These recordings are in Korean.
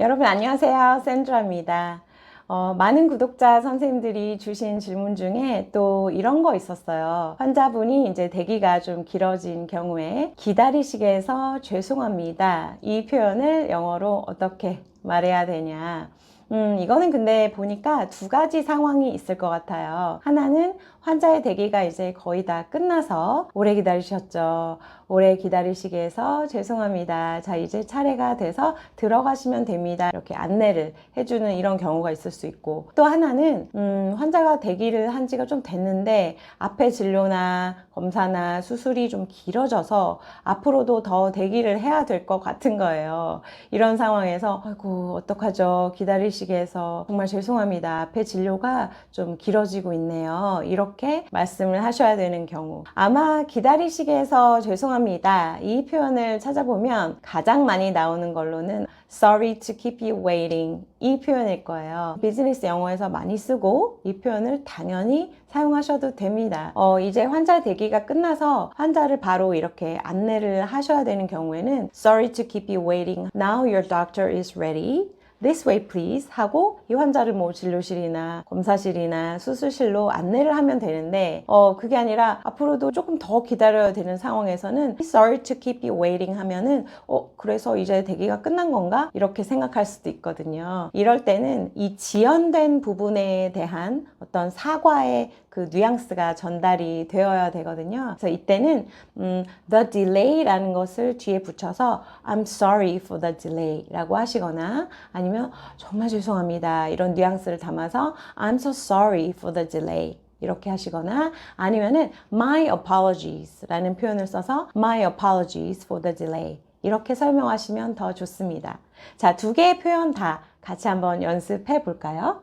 여러분 안녕하세요. 샌드라입니다. 어, 많은 구독자 선생님들이 주신 질문 중에 또 이런 거 있었어요. 환자분이 이제 대기가 좀 길어진 경우에 기다리시게 해서 죄송합니다. 이 표현을 영어로 어떻게 말해야 되냐. 음, 이거는 근데 보니까 두 가지 상황이 있을 것 같아요. 하나는 환자의 대기가 이제 거의 다 끝나서 오래 기다리셨죠. 오래 기다리시게 해서 죄송합니다. 자, 이제 차례가 돼서 들어가시면 됩니다. 이렇게 안내를 해주는 이런 경우가 있을 수 있고 또 하나는 음, 환자가 대기를 한 지가 좀 됐는데 앞에 진료나 검사나 수술이 좀 길어져서 앞으로도 더 대기를 해야 될 것 같은 거예요. 이런 상황에서 아이고 어떡하죠 기다리시게 해서 정말 죄송합니다 앞에 진료가 좀 길어지고 있네요 이렇게 말씀을 하셔야 되는 경우. 아마 기다리시게 해서 죄송합니다. 이 표현을 찾아보면 가장 많이 나오는 걸로는 sorry to keep you waiting 이 표현일 거예요. 비즈니스 영어에서 많이 쓰고 이 표현을 당연히 사용하셔도 됩니다. 어, 이제 환자 대기가 끝나서 환자를 바로 이렇게 안내를 하셔야 되는 경우에는 sorry to keep you waiting. Now your doctor is ready This way please 하고 이 환자를 뭐 진료실이나 검사실이나 수술실로 안내를 하면 되는데 어 그게 아니라 앞으로도 조금 더 기다려야 되는 상황에서는 sorry to keep you waiting 하면은 어 그래서 이제 대기가 끝난 건가 이렇게 생각할 수도 있거든요. 이럴 때는 이 지연된 부분에 대한 어떤 사과의 그 뉘앙스가 전달이 되어야 되거든요. 그래서 이때는 음, the delay라는 것을 뒤에 붙여서 I'm sorry for the delay라고 하시거나 아니면 정말 죄송합니다 이런 뉘앙스를 담아서 I'm so sorry for the delay 이렇게 하시거나 아니면은 my apologies라는 표현을 써서 my apologies for the delay 이렇게 설명하시면 더 좋습니다. 자, 두 개의 표현 다 같이 한번 연습해 볼까요?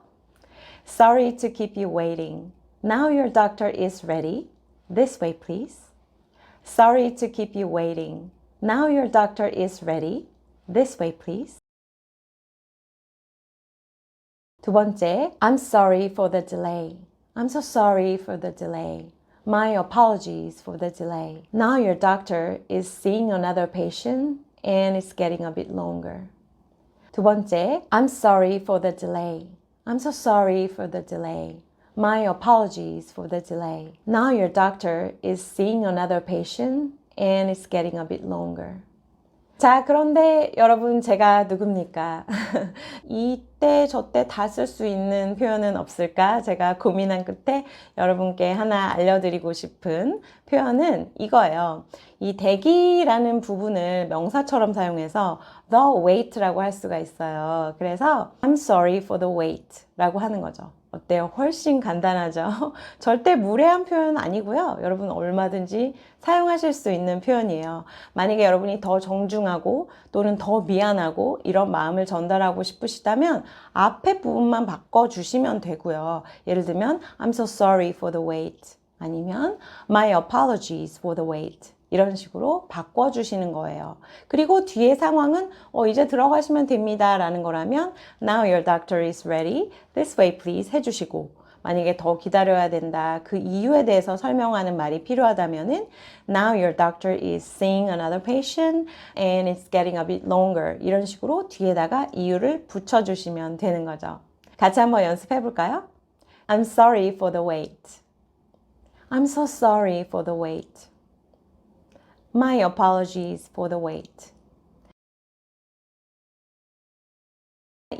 Sorry to keep you waiting. Now your doctor is ready. This way, please. Sorry to keep you waiting. Now your doctor is ready. This way, please. 두 번째, I'm sorry for the delay. I'm so sorry for the delay. My apologies for the delay. Now your doctor is seeing another patient and it's getting a bit longer. 두 번째, I'm sorry for the delay. I'm so sorry for the delay. My apologies for the delay. Now your doctor is seeing another patient and it's getting a bit longer. 자, 그런데 여러분 제가 누굽니까? 이 때 저때 다 쓸 수 있는 표현은 없을까? 제가 고민한 끝에 여러분께 하나 알려드리고 싶은 표현은 이거예요. 이 대기라는 부분을 명사처럼 사용해서 the wait라고 할 수가 있어요. 그래서 I'm sorry for the wait 라고 하는 거죠. 어때요? 훨씬 간단하죠? 절대 무례한 표현 아니고요. 여러분 얼마든지 사용하실 수 있는 표현이에요. 만약에 여러분이 더 정중하고 또는 더 미안하고 이런 마음을 전달하고 싶으시다면 앞에 부분만 바꿔주시면 되고요. 예를 들면 I'm so sorry for the wait 아니면 My apologies for the wait 이런 식으로 바꿔주시는 거예요. 그리고 뒤에 상황은 어, 이제 들어가시면 됩니다 라는 거라면 Now your doctor is ready. This way please 해주시고 만약에 더 기다려야 된다. 그 이유에 대해서 설명하는 말이 필요하다면은 Now your doctor is seeing another patient and it's getting a bit longer. 이런 식으로 뒤에다가 이유를 붙여주시면 되는 거죠. 같이 한번 연습해 볼까요? I'm sorry for the wait. I'm so sorry for the wait. My apologies for the wait.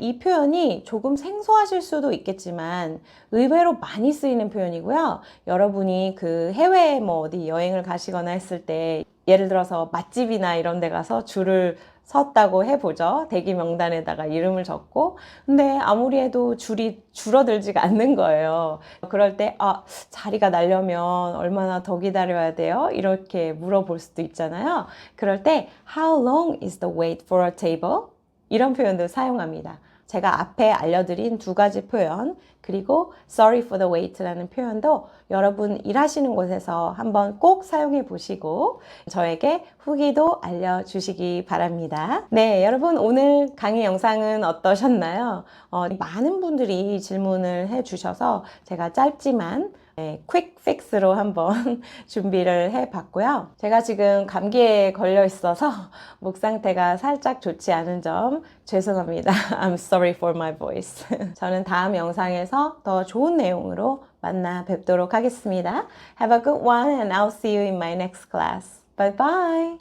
이 표현이 조금 생소하실 수도 있겠지만 의외로 많이 쓰이는 표현이고요. 여러분이 그 해외 뭐 어디 여행을 가시거나 했을 때 예를 들어서 맛집이나 이런 데 가서 줄을 섰다고 해보죠. 대기 명단에다가 이름을 적고. 근데 아무리 해도 줄이 줄어들지가 않는 거예요. 그럴 때, 아, 자리가 나려면 얼마나 더 기다려야 돼요? 이렇게 물어볼 수도 있잖아요. 그럴 때, How long is the wait for a table? 이런 표현도 사용합니다. 제가 앞에 알려드린 두 가지 표현, 그리고 sorry for the wait라는 표현도 여러분 일하시는 곳에서 한번 꼭 사용해 보시고 저에게 후기도 알려주시기 바랍니다. 네, 여러분 오늘 강의 영상은 어떠셨나요? 어, 많은 분들이 질문을 해 주셔서 제가 짧지만 네, 퀵 픽스로 한번 준비를 해 봤고요. 제가 지금 감기에 걸려 있어서 목 상태가 살짝 좋지 않은 점 죄송합니다. I'm sorry for my voice. 저는 다음 영상에서 더 좋은 내용으로 만나 뵙도록 하겠습니다. Have a good one and I'll see you in my next class. Bye bye.